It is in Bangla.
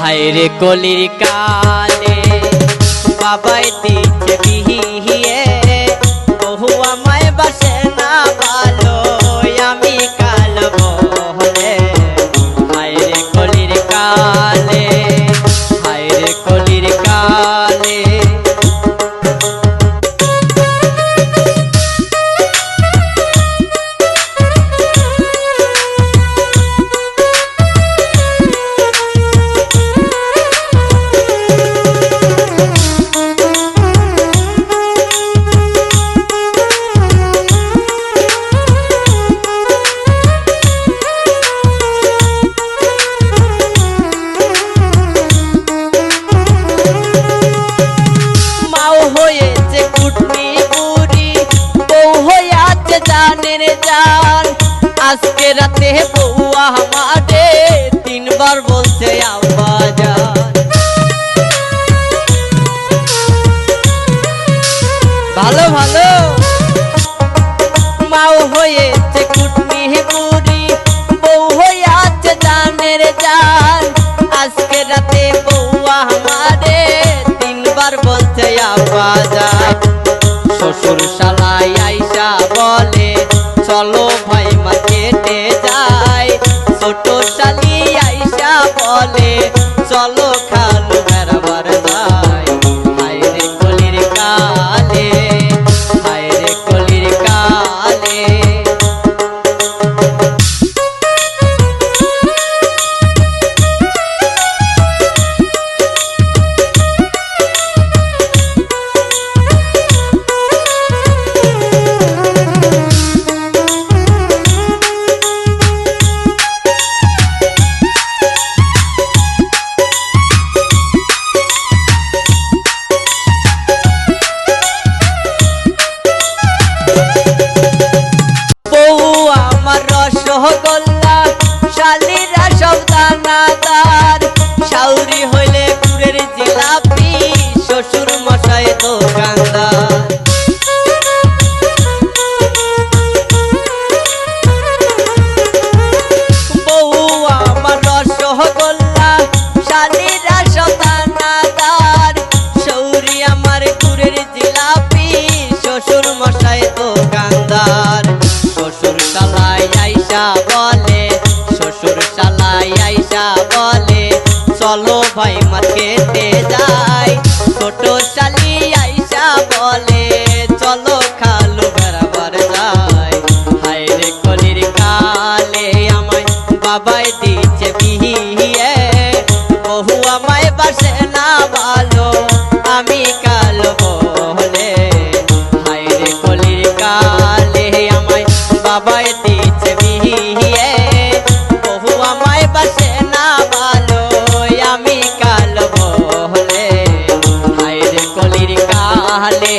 হায়রে কলির কালে বাবাই দিচ্ছে জানের জান আজকে রাতে বউ আমারে তিনবার বলছে, আব্বা জান ভালো ভালো। মাও হয়েছে কুটনি বউ জানের জান। আজকে রাতে তিনবার বলছে আবাজা শ্বশুর শালাই আইসা বলে চলো ভাই মার্কেটে আমায় বাবাই দিচ্ছে বিহিয়ে। বহু আমায় বাসে না ভালো আমি কাল বলে। হায়রে কলির কালে আমায় বাবাই দিচ্ছে বিহিয়ে। বহু আমায় বাসে না ভালো আমি কাল বলে। হায়রে কলির কালে